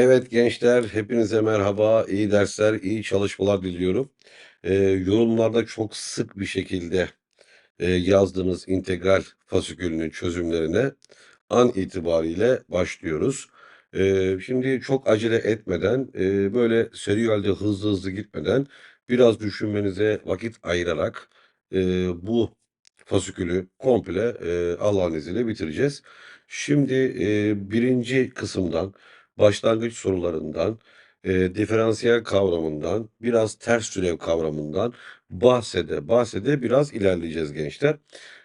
Evet gençler, hepinize merhaba, iyi dersler, iyi çalışmalar diliyorum. Eee, yorumlarda çok sık bir şekilde eee, yazdığınız integral fasikülünün çözümlerine an itibariyle başlıyoruz. Eee, şimdi çok acele etmeden, eee, böyle seri halde hızlı hızlı gitmeden biraz düşünmenize vakit ayırarak eee, bu fasikülü komple eee, Allah'ın izniyle bitireceğiz. Şimdi eee, birinci kısımdan, başlangıç sorularından, eee, diferansiyel kavramından, biraz ters türev kavramından bahsede bahsede biraz ilerleyeceğiz gençler.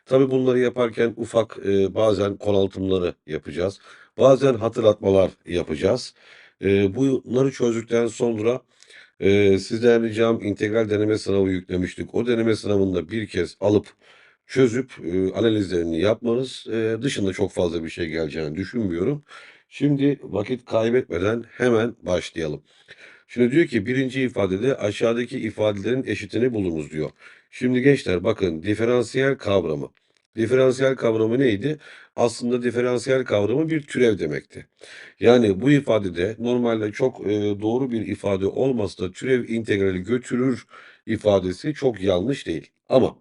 Tabii bunları yaparken ufak eee, bazen konaltımları yapacağız. Bazen hatırlatmalar yapacağız. Eee, bunları çözdükten sonra eee, sizden ricam integral deneme sınavı yüklemiştik. O deneme sınavında bir kez alıp çözüp eee, analizlerini yapmanız eee, dışında çok fazla bir şey geleceğini düşünmüyorum. Şimdi vakit kaybetmeden hemen başlayalım. Şimdi diyor ki birinci ifadede aşağıdaki ifadelerin eşitini bulunuz diyor. Şimdi gençler bakın diferansiyel kavramı. Diferansiyel kavramı neydi? Aslında diferansiyel kavramı bir türev demekti. Yani bu ifadede normalde çok e, doğru bir ifade olmasa da türev integrali götürür ifadesi çok yanlış değil. Ama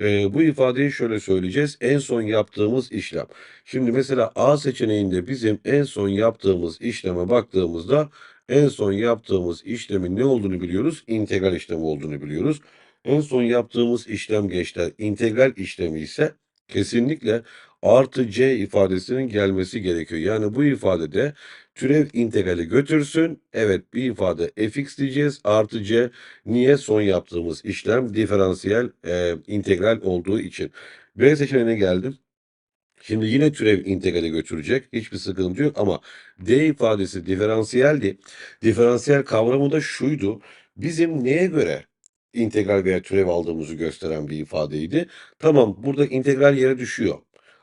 e, bu ifadeyi şöyle söyleyeceğiz. En son yaptığımız işlem. Şimdi mesela A seçeneğinde bizim en son yaptığımız işleme baktığımızda en son yaptığımız işlemin ne olduğunu biliyoruz? İntegral işlemi olduğunu biliyoruz. En son yaptığımız işlem gençler integral işlemi ise kesinlikle artı c ifadesinin gelmesi gerekiyor. Yani bu ifadede türev integrali götürsün. Evet bir ifade fx diyeceğiz artı c. Niye? Son yaptığımız işlem diferansiyel e, integral olduğu için. B seçeneğine geldim. Şimdi yine türev integrale götürecek. Hiçbir sıkıntı yok ama D ifadesi diferansiyeldi. Diferansiyel kavramı da şuydu. Bizim neye göre integral veya türev aldığımızı gösteren bir ifadeydi. Tamam burada integral yere düşüyor.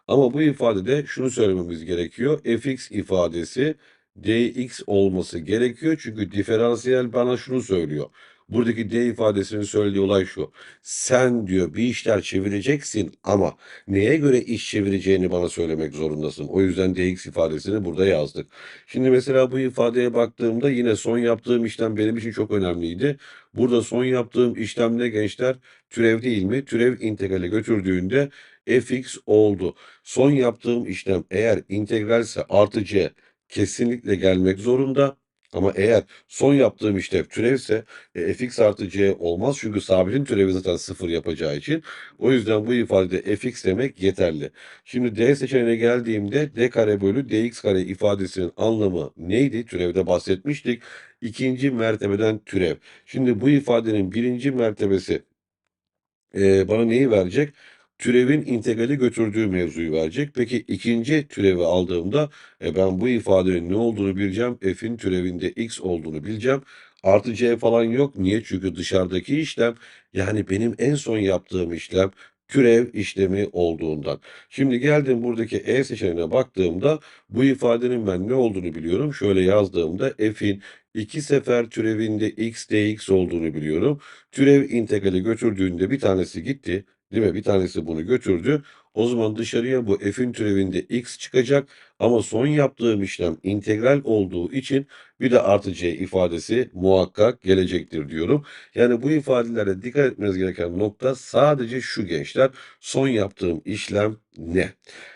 Ama bu ifadede şunu söylememiz gerekiyor. fx ifadesi dx olması gerekiyor. Çünkü diferansiyel bana şunu söylüyor. Buradaki D ifadesinin söylediği olay şu. Sen diyor bir işler çevireceksin ama neye göre iş çevireceğini bana söylemek zorundasın. O yüzden dx ifadesini burada yazdık. Şimdi mesela bu ifadeye baktığımda yine son yaptığım işlem benim için çok önemliydi. Burada son yaptığım işlemde gençler türev değil mi? Türev integrale götürdüğünde fx oldu. Son yaptığım işlem eğer integralse artı c kesinlikle gelmek zorunda. Ama eğer son yaptığım işlem türevse e, fx artı c olmaz. Çünkü sabitin türevi zaten sıfır yapacağı için. O yüzden bu ifadede fx demek yeterli. Şimdi d seçeneğine geldiğimde d kare bölü dx kare ifadesinin anlamı neydi? Türevde bahsetmiştik. İkinci mertebeden türev. Şimdi bu ifadenin birinci mertebesi e, bana neyi verecek? Türevin integrali götürdüğü mevzuyu verecek. Peki ikinci türevi aldığımda e, ben bu ifadenin ne olduğunu bileceğim. F'in türevinde x olduğunu bileceğim. Artı c falan yok. Niye? Çünkü dışarıdaki işlem yani benim en son yaptığım işlem türev işlemi olduğundan. Şimdi geldim buradaki E seçeneğine baktığımda bu ifadenin ben ne olduğunu biliyorum. Şöyle yazdığımda f'in iki sefer türevinde x dx olduğunu biliyorum. Türev integrali götürdüğünde bir tanesi gitti. Değil mi? Bir tanesi bunu götürdü. O zaman dışarıya bu f'in türevinde x çıkacak. Ama son yaptığım işlem integral olduğu için bir de artı c ifadesi muhakkak gelecektir diyorum. Yani bu ifadelere dikkat etmeniz gereken nokta sadece şu gençler. Son yaptığım işlem ne?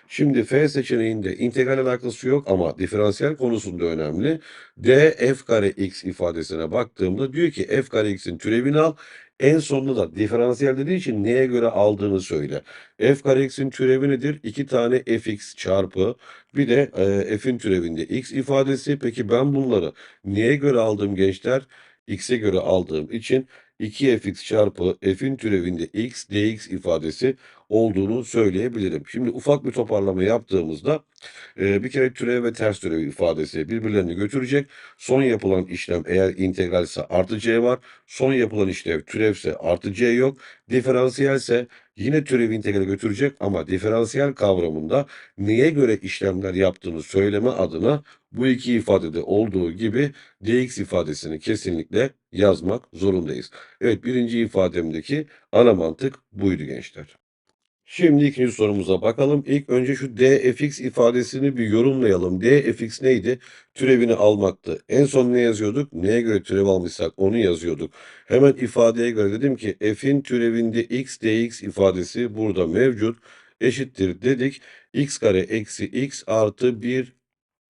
Şimdi F seçeneğinde integral alakası yok ama diferansiyel konusunda önemli. D f kare x ifadesine baktığımda diyor ki f kare x'in türevini al. En sonunda da diferansiyel dediği için neye göre aldığını söyle. f kare x'in türevi nedir? 2 tane fx çarpı bir de e, f'in türevinde x ifadesi. Peki ben bunları neye göre aldım gençler? x'e göre aldığım için 2fx çarpı f'in türevinde x dx ifadesi olduğunu söyleyebilirim. Şimdi ufak bir toparlama yaptığımızda e, bir kere türev ve ters türev ifadesi birbirlerini götürecek. Son yapılan işlem eğer integralse artı c var. Son yapılan işlem türevse artı c yok. Diferansiyelse yine türev integrale götürecek ama diferansiyel kavramında neye göre işlemler yaptığını söyleme adına bu iki ifadede olduğu gibi dx ifadesini kesinlikle yazmak zorundayız. Evet birinci ifademdeki ana mantık buydu gençler. Şimdi ikinci sorumuza bakalım. İlk önce şu dfx ifadesini bir yorumlayalım. dfx neydi? Türevini almaktı. En son ne yazıyorduk? Neye göre türev almışsak onu yazıyorduk. Hemen ifadeye göre dedim ki f'in türevinde x dx ifadesi burada mevcut. Eşittir dedik. x kare eksi x artı 1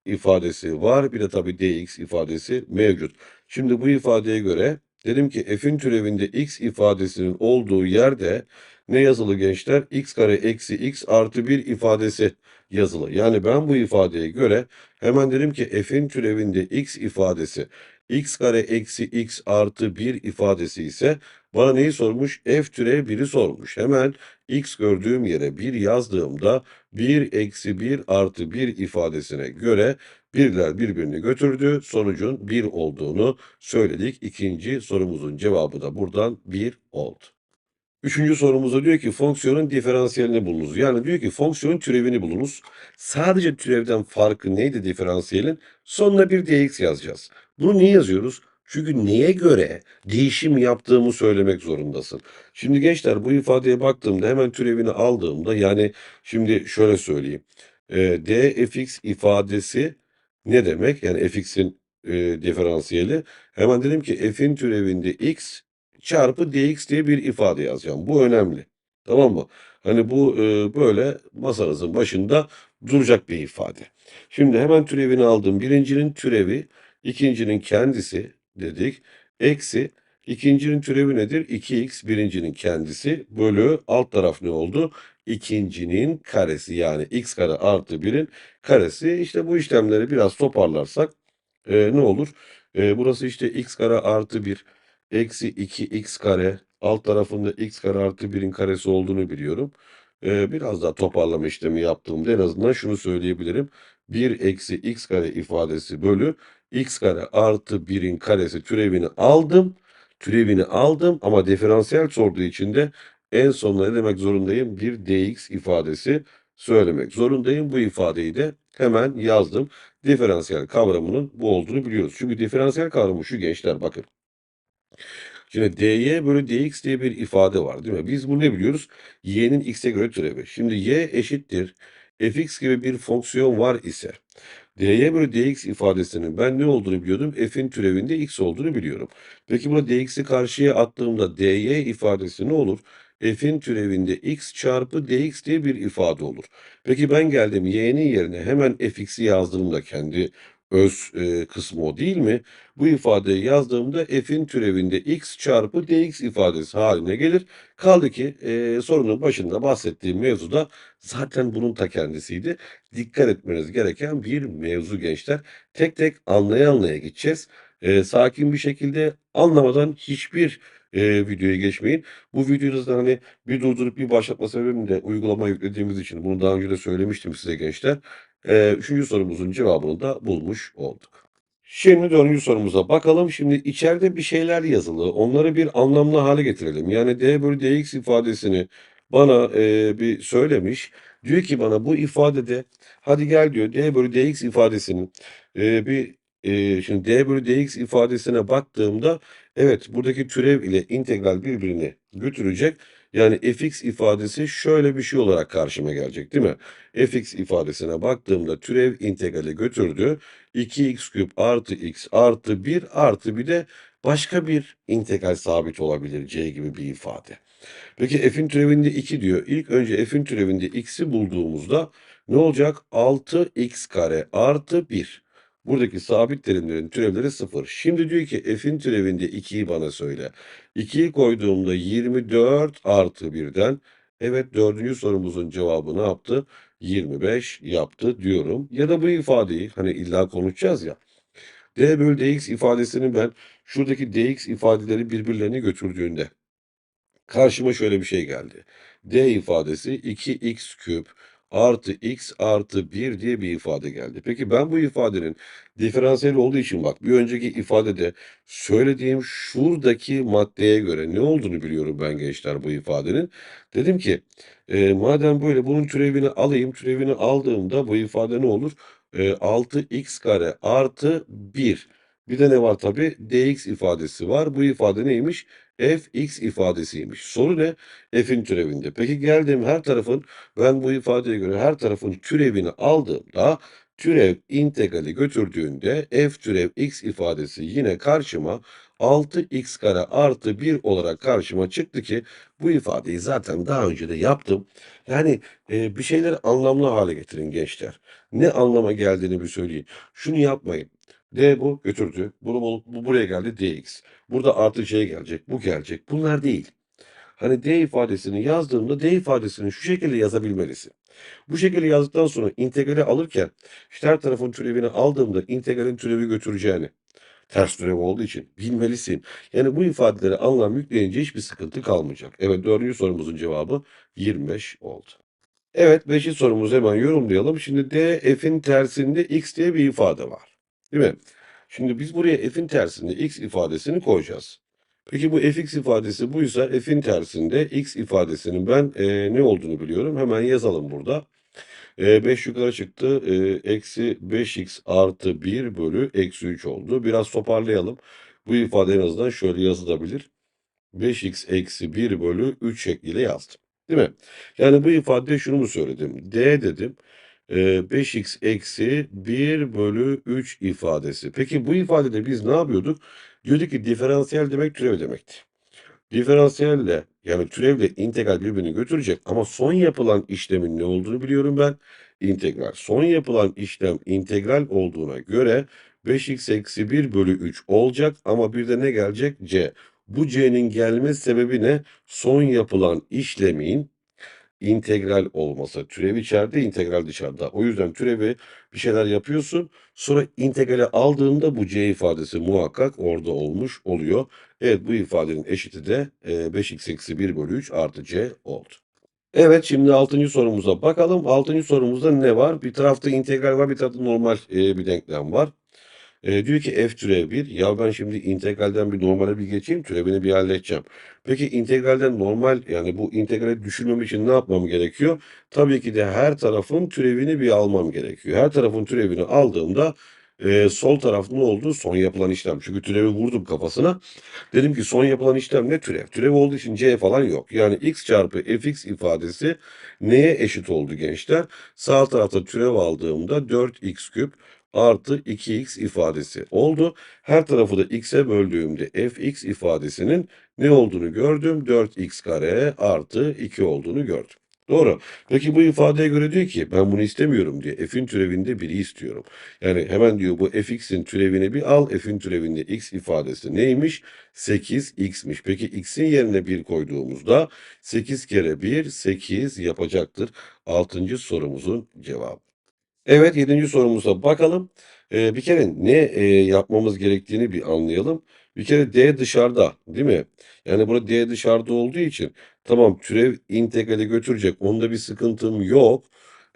ifadesi var. Bir de tabii dx ifadesi mevcut. Şimdi bu ifadeye göre dedim ki f'in türevinde x ifadesinin olduğu yerde ne yazılı gençler? x kare eksi x artı 1 ifadesi yazılı. Yani ben bu ifadeye göre hemen dedim ki f'in türevinde x ifadesi x kare eksi x artı 1 ifadesi ise bana neyi sormuş? f türev 1'i sormuş. Hemen x gördüğüm yere 1 yazdığımda 1 eksi 1 artı 1 ifadesine göre birler birbirini götürdü. Sonucun 1 olduğunu söyledik. İkinci sorumuzun cevabı da buradan 1 oldu. Üçüncü sorumuzda diyor ki fonksiyonun diferansiyelini bulunuz. Yani diyor ki fonksiyonun türevini bulunuz. Sadece türevden farkı neydi diferansiyelin? Sonuna bir dx yazacağız. Bunu niye yazıyoruz? Çünkü neye göre değişim yaptığımı söylemek zorundasın. Şimdi gençler bu ifadeye baktığımda hemen türevini aldığımda yani şimdi şöyle söyleyeyim. E, dfx ifadesi ne demek? Yani fx'in e, diferansiyeli. Hemen dedim ki f'in türevinde x çarpı dx diye bir ifade yazacağım. Bu önemli. Tamam mı? Hani bu e, böyle masanızın başında duracak bir ifade. Şimdi hemen türevini aldım. Birincinin türevi, ikincinin kendisi dedik. Eksi ikincinin türevi nedir? 2x birincinin kendisi bölü alt taraf ne oldu? İkincinin karesi yani x kare artı 1'in karesi. İşte bu işlemleri biraz toparlarsak e, ne olur? E, burası işte x kare artı 1 eksi 2x kare alt tarafında x kare artı 1'in karesi olduğunu biliyorum. Ee, biraz daha toparlama işlemi yaptığımda en azından şunu söyleyebilirim. 1 eksi x kare ifadesi bölü x kare artı 1'in karesi türevini aldım. Türevini aldım ama diferansiyel sorduğu için de en sonuna ne demek zorundayım? Bir dx ifadesi söylemek zorundayım. Bu ifadeyi de hemen yazdım. Diferansiyel kavramının bu olduğunu biliyoruz. Çünkü diferansiyel kavramı şu gençler bakın. Şimdi dy bölü dx diye bir ifade var değil mi? Biz bunu ne biliyoruz? y'nin x'e göre türevi. Şimdi y eşittir fx gibi bir fonksiyon var ise dy bölü dx ifadesinin ben ne olduğunu biliyordum? f'in türevinde x olduğunu biliyorum. Peki burada dx'i karşıya attığımda dy ifadesi ne olur? f'in türevinde x çarpı dx diye bir ifade olur. Peki ben geldim y'nin yerine hemen fx'i yazdığımda kendi öz e, kısmı o değil mi? Bu ifadeyi yazdığımda f'in türevinde x çarpı dx ifadesi haline gelir. Kaldı ki e, sorunun başında bahsettiğim mevzuda zaten bunun ta kendisiydi. Dikkat etmeniz gereken bir mevzu gençler. Tek tek anlaya anlaya gideceğiz. E, sakin bir şekilde anlamadan hiçbir e, videoya geçmeyin. Bu videoyu da hani bir durdurup bir başlatma sebebim de uygulama yüklediğimiz için bunu daha önce de söylemiştim size gençler. E, üçüncü sorumuzun cevabını da bulmuş olduk. Şimdi dördüncü sorumuza bakalım. Şimdi içeride bir şeyler yazılı. Onları bir anlamlı hale getirelim. Yani d bölü dx ifadesini bana e, bir söylemiş. Diyor ki bana bu ifadede hadi gel diyor d bölü dx ifadesinin e, bir e, şimdi d bölü dx ifadesine baktığımda evet buradaki türev ile integral birbirini götürecek. Yani fx ifadesi şöyle bir şey olarak karşıma gelecek değil mi? fx ifadesine baktığımda türev integrali götürdü. 2x küp artı x artı 1 artı bir de başka bir integral sabit olabilir c gibi bir ifade. Peki f'in türevinde 2 diyor. İlk önce f'in türevinde x'i bulduğumuzda ne olacak? 6x kare artı 1. Buradaki sabit terimlerin türevleri 0. Şimdi diyor ki f'in türevinde 2'yi bana söyle. 2'yi koyduğumda 24 artı 1'den evet dördüncü sorumuzun cevabı ne yaptı? 25 yaptı diyorum. Ya da bu ifadeyi hani illa konuşacağız ya. d bölü dx ifadesinin ben şuradaki dx ifadeleri birbirlerini götürdüğünde karşıma şöyle bir şey geldi. d ifadesi 2x küp artı x artı 1 diye bir ifade geldi. Peki ben bu ifadenin diferansiyel olduğu için bak bir önceki ifadede söylediğim şuradaki maddeye göre ne olduğunu biliyorum ben gençler bu ifadenin. Dedim ki e, madem böyle bunun türevini alayım türevini aldığımda bu ifade ne olur? E, 6x kare artı 1. Bir de ne var tabi? dx ifadesi var. Bu ifade neymiş? Fx ifadesiymiş. Soru ne? F'in türevinde. Peki geldim her tarafın ben bu ifadeye göre her tarafın türevini aldığımda türev integrali götürdüğünde f türev x ifadesi yine karşıma 6x kare artı 1 olarak karşıma çıktı ki bu ifadeyi zaten daha önce de yaptım. Yani e, bir şeyleri anlamlı hale getirin gençler. Ne anlama geldiğini bir söyleyin. Şunu yapmayın. D bu götürdü. Bunu, bu, bu buraya geldi dx. Burada artı c gelecek. Bu gelecek. Bunlar değil. Hani D ifadesini yazdığımda D ifadesini şu şekilde yazabilmelisin. Bu şekilde yazdıktan sonra integrali alırken işte her tarafın türevini aldığımda integralin türevi götüreceğini ters türev olduğu için bilmelisin. Yani bu ifadeleri anlam yükleyince hiçbir sıkıntı kalmayacak. Evet dördüncü sorumuzun cevabı 25 oldu. Evet beşinci sorumuzu hemen yorumlayalım. Şimdi d f'in tersinde x diye bir ifade var. Değil mi? Şimdi biz buraya f'in tersinde x ifadesini koyacağız. Peki bu fx ifadesi buysa f'in tersinde x ifadesinin ben e, ne olduğunu biliyorum. Hemen yazalım burada. E, 5 yukarı çıktı. E, eksi 5x artı 1 bölü eksi 3 oldu. Biraz toparlayalım. Bu ifade en azından şöyle yazılabilir. 5x eksi 1 bölü 3 şekliyle yazdım. Değil mi? Yani bu ifadede şunu mu söyledim? D dedim. E, 5x eksi 1 bölü 3 ifadesi. Peki bu ifadede biz ne yapıyorduk? Diyorduk ki diferansiyel demek türev demekti. Diferansiyelle yani türevle integral birbirini götürecek ama son yapılan işlemin ne olduğunu biliyorum ben. İntegral. Son yapılan işlem integral olduğuna göre 5x eksi 1 bölü 3 olacak ama bir de ne gelecek? C. Bu C'nin gelme sebebi ne? Son yapılan işlemin integral olması. Türev içeride, integral dışarıda. O yüzden türevi bir şeyler yapıyorsun. Sonra integrali aldığında bu c ifadesi muhakkak orada olmuş oluyor. Evet bu ifadenin eşiti de e, 5x eksi 1 bölü 3 artı c oldu. Evet şimdi 6. sorumuza bakalım. 6. sorumuzda ne var? Bir tarafta integral var bir tarafta normal e, bir denklem var. E, diyor ki f türev 1. Ya ben şimdi integralden bir normale bir geçeyim. Türevini bir halledeceğim. Peki integralden normal yani bu integrali düşürmem için ne yapmam gerekiyor? Tabii ki de her tarafın türevini bir almam gerekiyor. Her tarafın türevini aldığımda e, sol taraf ne oldu? Son yapılan işlem. Çünkü türevi vurdum kafasına. Dedim ki son yapılan işlem ne? Türev. Türev olduğu için c falan yok. Yani x çarpı fx ifadesi neye eşit oldu gençler? Sağ tarafta türev aldığımda 4x küp artı 2x ifadesi oldu. Her tarafı da x'e böldüğümde fx ifadesinin ne olduğunu gördüm. 4x kare artı 2 olduğunu gördüm. Doğru. Peki bu ifadeye göre diyor ki ben bunu istemiyorum diye. F'in türevinde 1'i istiyorum. Yani hemen diyor bu fx'in türevini bir al. F'in türevinde x ifadesi neymiş? 8x'miş. Peki x'in yerine 1 koyduğumuzda 8 kere 1 8 yapacaktır. 6. sorumuzun cevabı. Evet, 7. sorumuza bakalım. Eee, bir kere ne, eee, yapmamız gerektiğini bir anlayalım. Bir kere D dışarıda, değil mi? Yani burada D dışarıda olduğu için tamam türev integrali götürecek. Onda bir sıkıntım yok.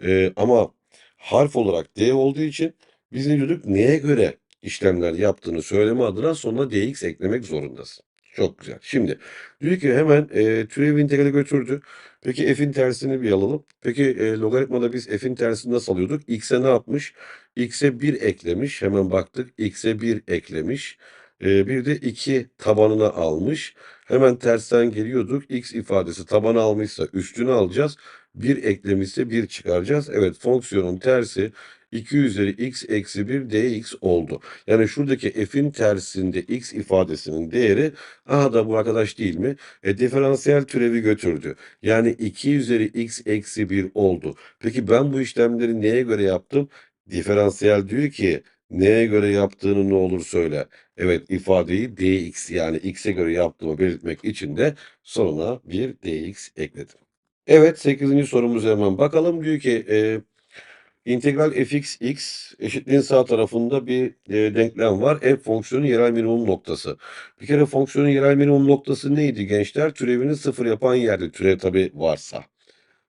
Eee, ama harf olarak D olduğu için biz ne diyorduk? Neye göre işlemler yaptığını söyleme adına sonuna dx eklemek zorundasın. Çok güzel. Şimdi diyor ki hemen eee türev integrali götürdü. Peki f'in tersini bir alalım. Peki e, logaritmada biz f'in tersini nasıl alıyorduk? x'e ne yapmış? x'e 1 eklemiş. Hemen baktık. x'e 1 eklemiş. E, bir de 2 tabanına almış. Hemen tersten geliyorduk. x ifadesi tabanı almışsa üstünü alacağız. 1 eklemişse 1 çıkaracağız. Evet fonksiyonun tersi 2 üzeri x eksi 1 dx oldu. Yani şuradaki f'in tersinde x ifadesinin değeri aha da bu arkadaş değil mi? E, diferansiyel türevi götürdü. Yani 2 üzeri x eksi 1 oldu. Peki ben bu işlemleri neye göre yaptım? Diferansiyel diyor ki neye göre yaptığını ne olur söyle. Evet ifadeyi dx yani x'e göre yaptığımı belirtmek için de sonuna bir dx ekledim. Evet 8. sorumuza hemen bakalım. Diyor ki e, integral fx x eşitliğin sağ tarafında bir e, denklem var. F fonksiyonu yerel minimum noktası. Bir kere fonksiyonun yerel minimum noktası neydi gençler? Türevini sıfır yapan yerde türev tabi varsa.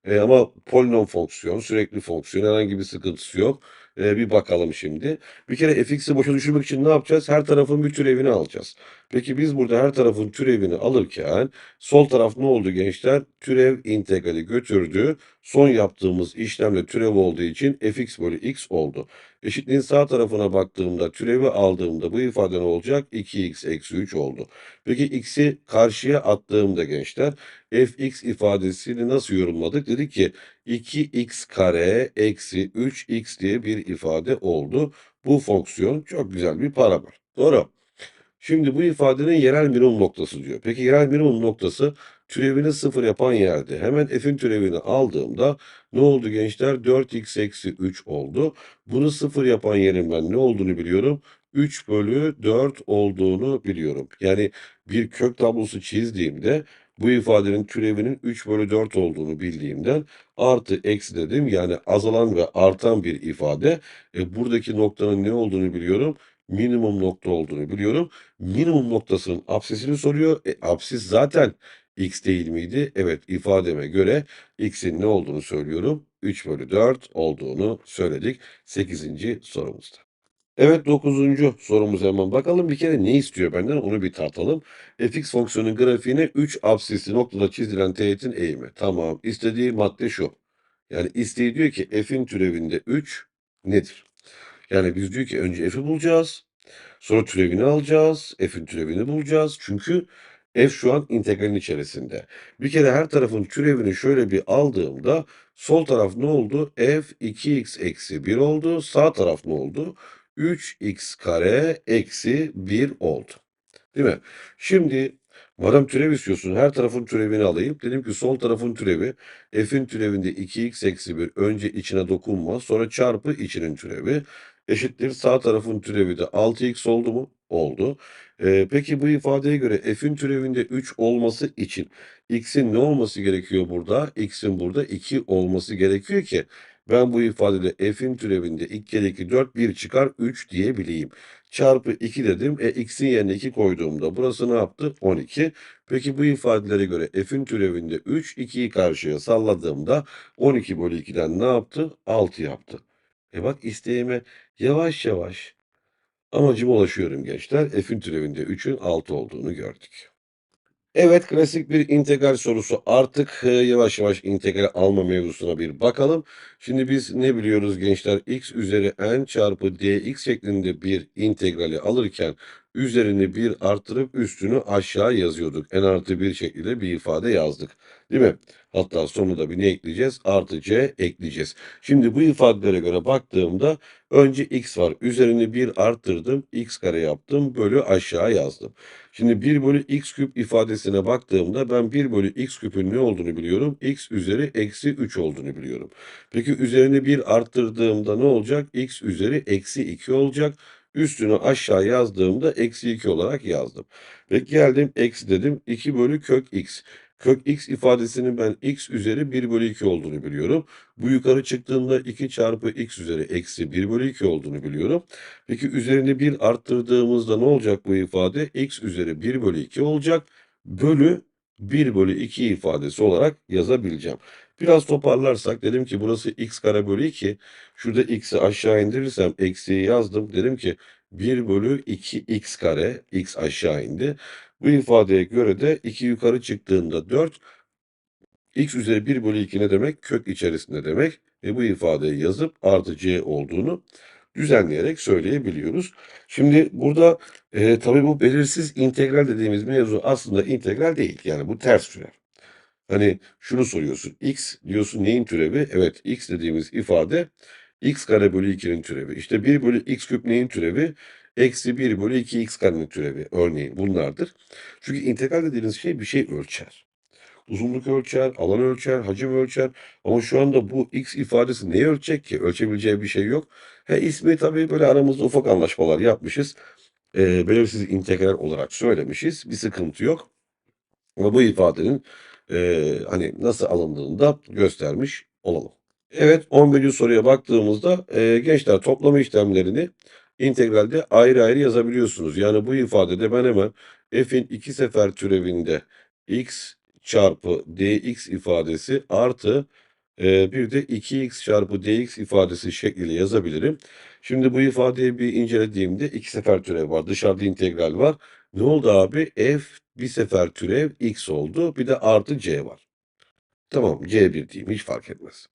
E, ama polinom fonksiyon, sürekli fonksiyon herhangi bir sıkıntısı yok. E, bir bakalım şimdi. Bir kere fx'i boşa düşürmek için ne yapacağız? Her tarafın bir türevini alacağız. Peki biz burada her tarafın türevini alırken sol taraf ne oldu gençler? Türev integrali götürdü. Son yaptığımız işlemle türev olduğu için fx bölü x oldu. Eşitliğin sağ tarafına baktığımda, türevi aldığımda bu ifade ne olacak? 2x eksi 3 oldu. Peki x'i karşıya attığımda gençler fx ifadesini nasıl yorumladık? Dedik ki 2x kare eksi 3x diye bir ifade oldu. Bu fonksiyon çok güzel bir parabol. Doğru. Şimdi bu ifadenin yerel minimum noktası diyor. Peki yerel minimum noktası türevini sıfır yapan yerde. Hemen f'in türevini aldığımda ne oldu gençler? 4x eksi 3 oldu. Bunu sıfır yapan yerin ben ne olduğunu biliyorum. 3 bölü 4 olduğunu biliyorum. Yani bir kök tablosu çizdiğimde bu ifadenin türevinin 3 bölü 4 olduğunu bildiğimden artı eksi dedim. Yani azalan ve artan bir ifade. E, buradaki noktanın ne olduğunu biliyorum minimum nokta olduğunu biliyorum. Minimum noktasının absisini soruyor. E, absis zaten x değil miydi? Evet ifademe göre x'in ne olduğunu söylüyorum. 3 bölü 4 olduğunu söyledik 8. sorumuzda. Evet 9. sorumuz hemen bakalım bir kere ne istiyor benden onu bir tartalım. fx fonksiyonun grafiğine 3 absisli noktada çizilen teğetin eğimi. Tamam istediği madde şu. Yani isteği diyor ki f'in türevinde 3 nedir? Yani biz diyor ki önce f'i bulacağız. Sonra türevini alacağız. F'in türevini bulacağız. Çünkü f şu an integralin içerisinde. Bir kere her tarafın türevini şöyle bir aldığımda sol taraf ne oldu? f 2x eksi 1 oldu. Sağ taraf ne oldu? 3x kare eksi 1 oldu. Değil mi? Şimdi madem türev istiyorsun her tarafın türevini alayım. Dedim ki sol tarafın türevi f'in türevinde 2x eksi 1 önce içine dokunma sonra çarpı içinin türevi eşittir. Sağ tarafın türevi de 6x oldu mu? Oldu. Ee, peki bu ifadeye göre f'in türevinde 3 olması için x'in ne olması gerekiyor burada? x'in burada 2 olması gerekiyor ki ben bu ifadede f'in türevinde 2 kere 2 4 1 çıkar 3 diyebileyim. Çarpı 2 dedim. E x'in yerine 2 koyduğumda burası ne yaptı? 12. Peki bu ifadelere göre f'in türevinde 3 2'yi karşıya salladığımda 12 bölü 2'den ne yaptı? 6 yaptı. E bak isteğime yavaş yavaş amacıma ulaşıyorum gençler. F'in türevinde 3'ün 6 olduğunu gördük. Evet klasik bir integral sorusu. Artık e, yavaş yavaş integral alma mevzusuna bir bakalım. Şimdi biz ne biliyoruz gençler? x üzeri n çarpı dx şeklinde bir integrali alırken üzerini bir arttırıp üstünü aşağı yazıyorduk. n artı 1 şeklinde bir ifade yazdık. Değil mi? Hatta sonunda bir ne ekleyeceğiz? Artı c ekleyeceğiz. Şimdi bu ifadelere göre baktığımda önce x var. Üzerini bir arttırdım. x kare yaptım. Bölü aşağı yazdım. Şimdi 1 bölü x küp ifadesine baktığımda ben 1 bölü x küpün ne olduğunu biliyorum? x üzeri eksi 3 olduğunu biliyorum. Peki üzerine 1 arttırdığımda ne olacak? x üzeri eksi 2 olacak. Üstünü aşağı yazdığımda eksi 2 olarak yazdım. Ve geldim eksi dedim 2 bölü kök x. Kök x ifadesinin ben x üzeri 1 bölü 2 olduğunu biliyorum. Bu yukarı çıktığında 2 çarpı x üzeri eksi 1 bölü 2 olduğunu biliyorum. Peki üzerine 1 arttırdığımızda ne olacak bu ifade? x üzeri 1 bölü 2 olacak. Bölü 1 bölü 2 ifadesi olarak yazabileceğim. Biraz toparlarsak dedim ki burası x kare bölü 2. Şurada x'i aşağı indirirsem eksiği yazdım. Dedim ki 1 bölü 2 x kare x aşağı indi. Bu ifadeye göre de 2 yukarı çıktığında 4 x üzeri 1 bölü 2 ne demek? Kök içerisinde demek. Ve bu ifadeyi yazıp artı c olduğunu düzenleyerek söyleyebiliyoruz. Şimdi burada e, tabii bu belirsiz integral dediğimiz mevzu aslında integral değil. Yani bu ters türev. Hani şunu soruyorsun. X diyorsun neyin türevi? Evet x dediğimiz ifade x kare bölü 2'nin türevi. İşte 1 bölü x küp neyin türevi? Eksi 1 bölü 2 x karenin türevi. Örneğin bunlardır. Çünkü integral dediğiniz şey bir şey ölçer. Uzunluk ölçer, alan ölçer, hacim ölçer. Ama şu anda bu x ifadesi neyi ölçecek ki? Ölçebileceği bir şey yok. He ismi tabii böyle aramızda ufak anlaşmalar yapmışız. E, belirsiz integral olarak söylemişiz. Bir sıkıntı yok. Ama bu ifadenin e, hani nasıl alındığını da göstermiş olalım. Evet 11. soruya baktığımızda e, gençler toplama işlemlerini integralde ayrı ayrı yazabiliyorsunuz. Yani bu ifadede ben hemen f'in iki sefer türevinde x çarpı dx ifadesi artı e, bir de 2x çarpı dx ifadesi şekliyle yazabilirim. Şimdi bu ifadeyi bir incelediğimde iki sefer türev var. Dışarıda integral var. Ne oldu abi? F bir sefer türev x oldu. Bir de artı c var. Tamam c1 diyeyim hiç fark etmez.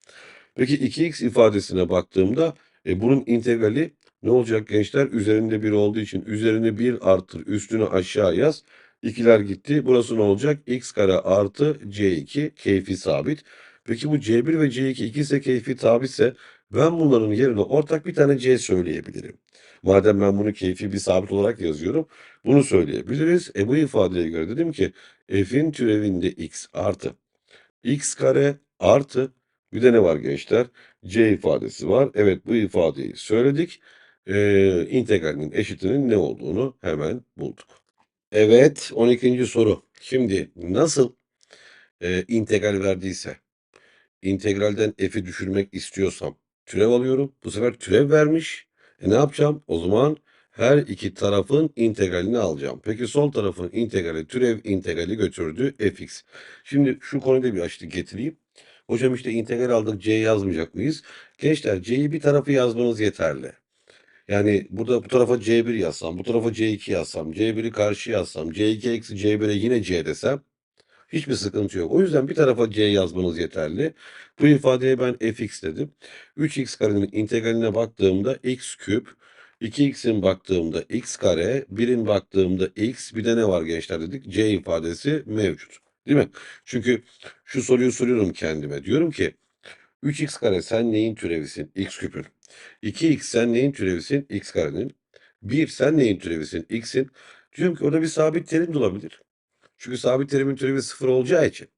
Peki 2x ifadesine baktığımda E, bunun integrali ne olacak gençler? Üzerinde 1 olduğu için üzerine 1 artır, üstünü aşağı yaz. İkiler gitti. Burası ne olacak? x kare artı c2 keyfi sabit. Peki bu c1 ve c2 ikisi keyfi sabitse ben bunların yerine ortak bir tane c söyleyebilirim. Madem ben bunu keyfi bir sabit olarak yazıyorum, bunu söyleyebiliriz. E bu ifadeye göre dedim ki f'in türevinde x artı x kare artı bir de ne var gençler? c ifadesi var. Evet bu ifadeyi söyledik. Ee, integralinin eşitinin ne olduğunu hemen bulduk. Evet 12. soru. Şimdi nasıl e, integral verdiyse integralden f'i düşürmek istiyorsam türev alıyorum. Bu sefer türev vermiş. E ne yapacağım? O zaman her iki tarafın integralini alacağım. Peki sol tarafın integrali türev integrali götürdü fx. Şimdi şu konuyu bir açtık getireyim. Hocam işte integral aldık c yazmayacak mıyız? Gençler c'yi bir tarafı yazmanız yeterli. Yani burada bu tarafa c1 yazsam, bu tarafa c2 yazsam, c1'i karşı yazsam, c2 eksi c1'e yine c desem hiçbir sıkıntı yok. O yüzden bir tarafa c yazmanız yeterli. Bu ifadeye ben fx dedim. 3x karenin integraline baktığımda x küp, 2x'in baktığımda x kare, 1'in baktığımda x, bir de ne var gençler dedik? c ifadesi mevcut. Değil mi? Çünkü şu soruyu soruyorum kendime. Diyorum ki 3x kare sen neyin türevisin? x küpün. 2x sen neyin türevisin? x karenin. 1 sen neyin türevisin? x'in. Diyorum ki orada bir sabit terim de olabilir. Çünkü sabit terimin türevi 0 olacağı için.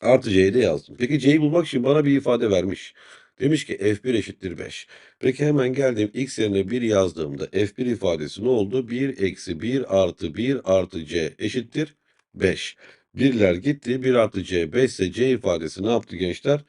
Artı c'yi de yazdım. Peki c'yi bulmak için bana bir ifade vermiş. Demiş ki f1 eşittir 5. Peki hemen geldim x yerine 1 yazdığımda f1 ifadesi ne oldu? 1 eksi 1 artı 1 artı c eşittir 5. Birler gitti. 1 artı c 5 ise c ifadesi ne yaptı gençler?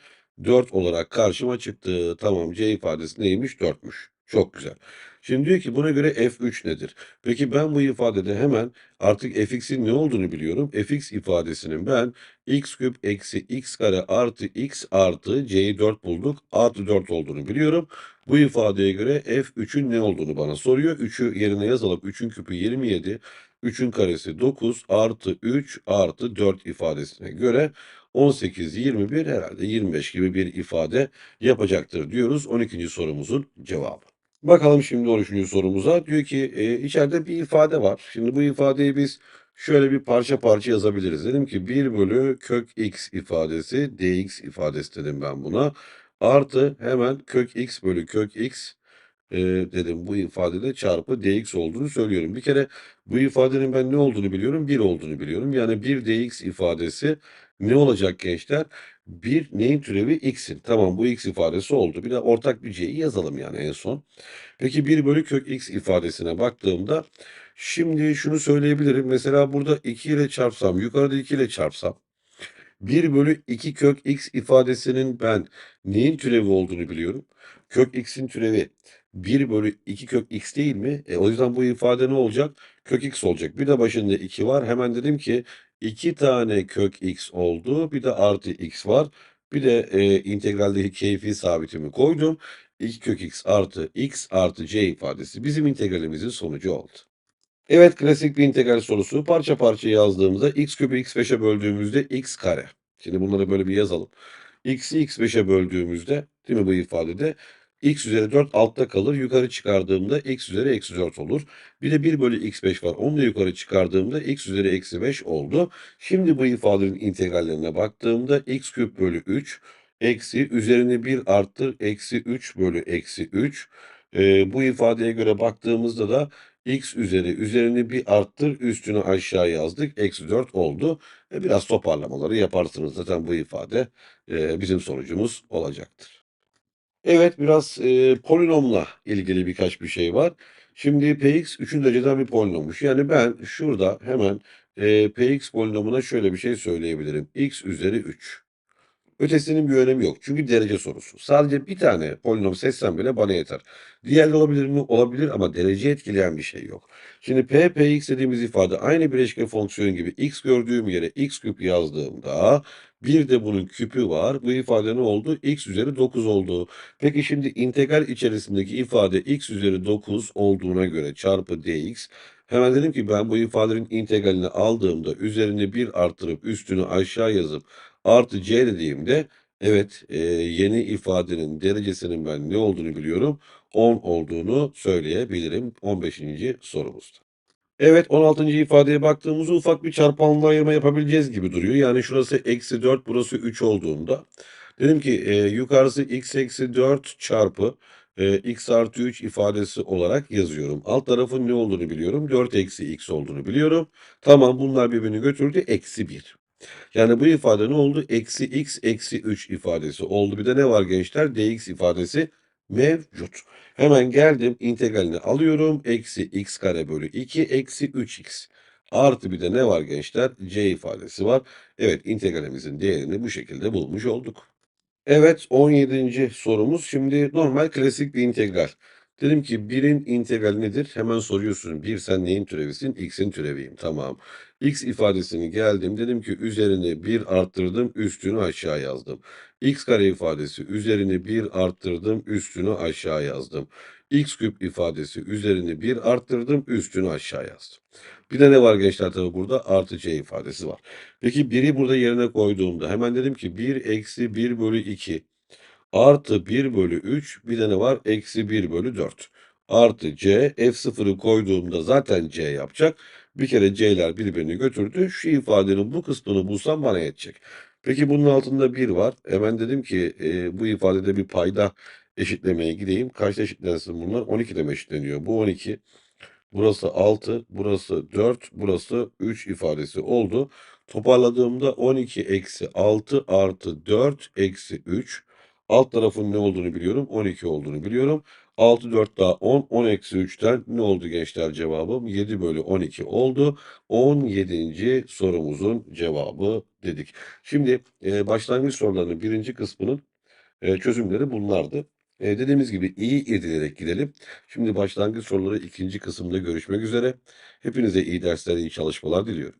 4 olarak karşıma çıktı. Tamam c ifadesi neymiş? 4'müş. Çok güzel. Şimdi diyor ki buna göre f3 nedir? Peki ben bu ifadede hemen artık fx'in ne olduğunu biliyorum. fx ifadesinin ben x küp eksi x kare artı x artı c'yi 4 bulduk. Artı 4 olduğunu biliyorum. Bu ifadeye göre f3'ün ne olduğunu bana soruyor. 3'ü yerine yazalım. 3'ün küpü 27. 3'ün karesi 9 artı 3 artı 4 ifadesine göre 18, 21 herhalde 25 gibi bir ifade yapacaktır diyoruz 12. sorumuzun cevabı. Bakalım şimdi 13. sorumuza. Diyor ki e, içeride bir ifade var. Şimdi bu ifadeyi biz şöyle bir parça parça yazabiliriz. Dedim ki 1 bölü kök x ifadesi dx ifadesi dedim ben buna. Artı hemen kök x bölü kök x e, dedim bu ifadede çarpı dx olduğunu söylüyorum. Bir kere bu ifadenin ben ne olduğunu biliyorum? 1 olduğunu biliyorum. Yani 1 dx ifadesi ne olacak gençler? 1 neyin türevi? x'in. Tamam bu x ifadesi oldu. Bir de ortak bir c'yi yazalım yani en son. Peki 1 bölü kök x ifadesine baktığımda şimdi şunu söyleyebilirim. Mesela burada 2 ile çarpsam, yukarıda 2 ile çarpsam 1 bölü 2 kök x ifadesinin ben neyin türevi olduğunu biliyorum. Kök x'in türevi 1 bölü 2 kök x değil mi? E, o yüzden bu ifade ne olacak? Kök x olacak. Bir de başında 2 var. Hemen dedim ki 2 tane kök x oldu. Bir de artı x var. Bir de e, integraldeki keyfi sabitimi koydum. 2 kök x artı x artı c ifadesi bizim integralimizin sonucu oldu. Evet klasik bir integral sorusu. Parça parça yazdığımızda x küpü x5'e böldüğümüzde x kare. Şimdi bunları böyle bir yazalım. x'i x5'e böldüğümüzde değil mi bu ifadede x üzeri 4 altta kalır. Yukarı çıkardığımda x üzeri eksi 4 olur. Bir de 1 bölü x5 var. Onu da yukarı çıkardığımda x üzeri eksi 5 oldu. Şimdi bu ifadenin integrallerine baktığımda x küp bölü 3 eksi üzerine 1 arttır eksi 3 bölü eksi 3. Ee, bu ifadeye göre baktığımızda da x üzeri üzerini bir arttır üstünü aşağı yazdık. Eksi 4 oldu. E, biraz toparlamaları yaparsınız zaten bu ifade e, bizim sonucumuz olacaktır. Evet biraz e, polinomla ilgili birkaç bir şey var. Şimdi px 3. dereceden bir polinommuş. Yani ben şurada hemen e, px polinomuna şöyle bir şey söyleyebilirim. x üzeri 3. Ötesinin bir önemi yok. Çünkü derece sorusu. Sadece bir tane polinom seçsem bile bana yeter. Diğerleri olabilir mi? Olabilir ama derece etkileyen bir şey yok. Şimdi p, px dediğimiz ifade aynı bileşke fonksiyon gibi x gördüğüm yere x küp yazdığımda bir de bunun küpü var. Bu ifade ne oldu? x üzeri 9 oldu. Peki şimdi integral içerisindeki ifade x üzeri 9 olduğuna göre çarpı dx. Hemen dedim ki ben bu ifadenin integralini aldığımda üzerine 1 arttırıp üstünü aşağı yazıp artı c dediğimde Evet, eee, yeni ifadenin derecesinin ben ne olduğunu biliyorum. 10 olduğunu söyleyebilirim 15. sorumuzda. Evet, 16. ifadeye baktığımızda ufak bir çarpanlı ayırma yapabileceğiz gibi duruyor. Yani şurası eksi 4, burası 3 olduğunda dedim ki eee, yukarısı x eksi 4 çarpı eee, x artı 3 ifadesi olarak yazıyorum. Alt tarafın ne olduğunu biliyorum. 4 eksi x olduğunu biliyorum. Tamam bunlar birbirini götürdü. Eksi 1. Yani bu ifade ne oldu? Eksi x eksi 3 ifadesi oldu. Bir de ne var gençler? dx ifadesi mevcut. Hemen geldim integralini alıyorum. Eksi x kare bölü 2 eksi 3x. Artı bir de ne var gençler? c ifadesi var. Evet integralimizin değerini bu şekilde bulmuş olduk. Evet 17. sorumuz. Şimdi normal klasik bir integral. Dedim ki 1'in integrali nedir? Hemen soruyorsun. 1 sen neyin türevisin? X'in türeviyim. Tamam. X ifadesini geldim. Dedim ki üzerine 1 arttırdım. Üstünü aşağı yazdım. X kare ifadesi üzerine 1 arttırdım. Üstünü aşağı yazdım. X küp ifadesi üzerine 1 arttırdım. Üstünü aşağı yazdım. Bir de ne var gençler tabii burada? Artı C ifadesi var. Peki 1'i burada yerine koyduğumda hemen dedim ki 1 eksi 1 bölü 2 artı 1 bölü 3 bir de ne var? Eksi 1 bölü 4 artı C F0'ı koyduğumda zaten C yapacak. Bir kere C'ler birbirini götürdü. Şu ifadenin bu kısmını bulsam bana yetecek. Peki bunun altında 1 var. Hemen dedim ki e, bu ifadede bir payda eşitlemeye gideyim. Kaçta eşitlensin bunlar? 12'de mi eşitleniyor? Bu 12. Burası 6, burası 4, burası 3 ifadesi oldu. Toparladığımda 12 eksi 6 artı 4 eksi 3. Alt tarafın ne olduğunu biliyorum. 12 olduğunu biliyorum. 6, 4 daha 10. 10 eksi 3'ten ne oldu gençler cevabım? 7 bölü 12 oldu. 17. sorumuzun cevabı dedik. Şimdi e, başlangıç sorularının birinci kısmının e, çözümleri bunlardı. E, dediğimiz gibi iyi irdeleyerek gidelim. Şimdi başlangıç soruları ikinci kısımda görüşmek üzere. Hepinize iyi dersler, iyi çalışmalar diliyorum.